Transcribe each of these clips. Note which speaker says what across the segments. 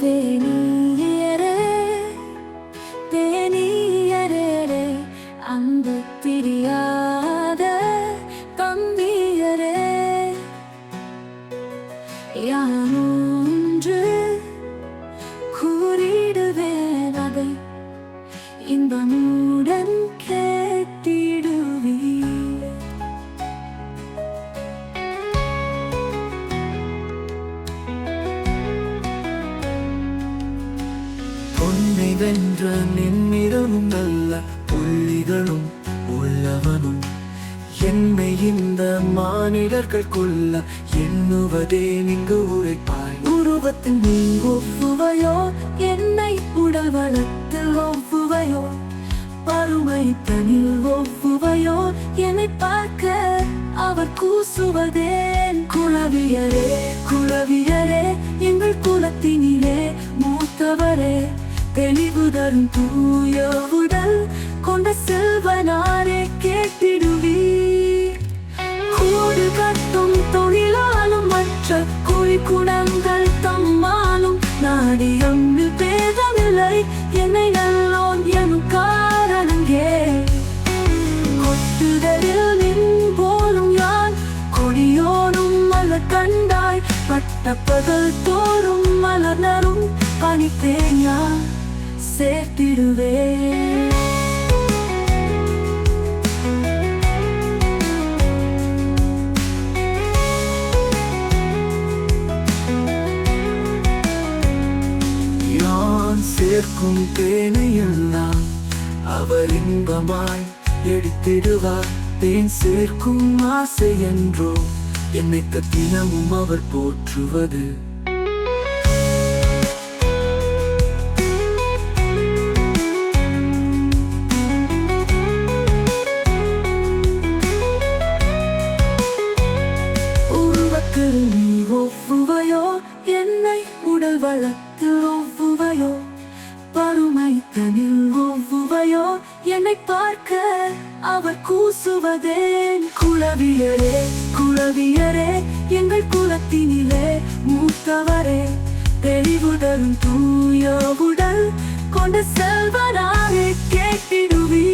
Speaker 1: தேனியரே தேனியரே அன்பு பிரியாத தம்பியரே யானொன்று கூறிடுவேன் அதை
Speaker 2: உன்னை வென்ற நின்மிரமும் நல்ல புள்ளிகளும் உள்ளவனும். என்னை இந்த மானிடர்கள் கொல்ல எண்ணுவதே நீங்கு உரைப்பாய்.
Speaker 1: உருவத்தில் நீ ஒப்புவையோ என்னை உடவளத்தில் ஒப்புவையோ பருமை தனில் ஒப்புவையோ என்னை பார்க்க அவர் கூசுவதேன் குளவியரே குளவியரே எங்கள் குலத்தினிலே மூத்தவரே. தெளிவு தரும் தூய உடல் கொண்ட செல்வனாரே கேட்டிடுவீர். கூடு கட்டும் தொழிலாலும் மற்ற குழி குணங்கள் தம்மாலும் நாடி அங்கு பேதமில்லை. என்னை நல்லோன் எனும் காரணங்கே. கொட்டுதலில் நின் போலும் யான் கொடியோனும் மலர் கண்டாய். பட்ட பகல் தோறும் மலர்னரும் பணித்தேன் யான். சேர்த்திடுவேன்
Speaker 2: சேர்க்கும் தேனையெல்லாம் அவர் இன்பமாய் எடுத்திடுவார். தேன் சேர்க்கும் ஆசை என்றோ என்னை தினமும் அவர் போற்றுவது.
Speaker 1: என்னை உடல் வளத்தில் ஒவ்வுவையோ? பருமை தனில் ஒவ்வுவையோ? என்னை பார்க்க அவர் கூசுவதேன் குளவியரே குளவியரே எங்கள் குலத்தினிலே மூத்தவரே. தெளிவுடன் தரும் தூய உடல் கொண்ட செல்வனாரே கேட்டிடுவி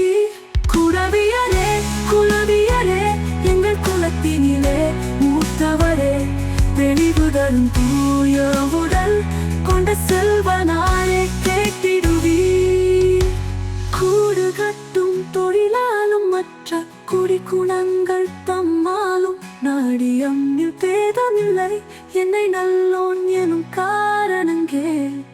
Speaker 1: குளவியரே குளவியரே எங்கள் குலத்தினிலே மூத்தவரே. தெளிவுடன் தரும் காரணங்கே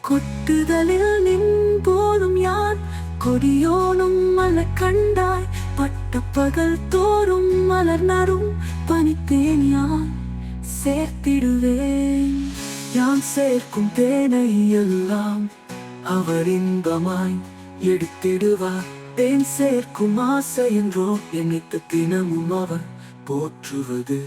Speaker 1: கொட்டுதலில் நின் போதும் யான் கொடியோனும் மலர் கண்டாய். பட்ட பகல் தோறும் மலர் நரும். பனித்தேன் யான் சேர்த்திடுவேன்.
Speaker 2: யான் சேர்க்கும் தேனை எல்லாம் அவர் இன்பமாய் எடுத்திடுவார். தேன் சேர்க்கும் ஆசை என்றோ என்னைத்து தினமும் அவர் போற்றுவது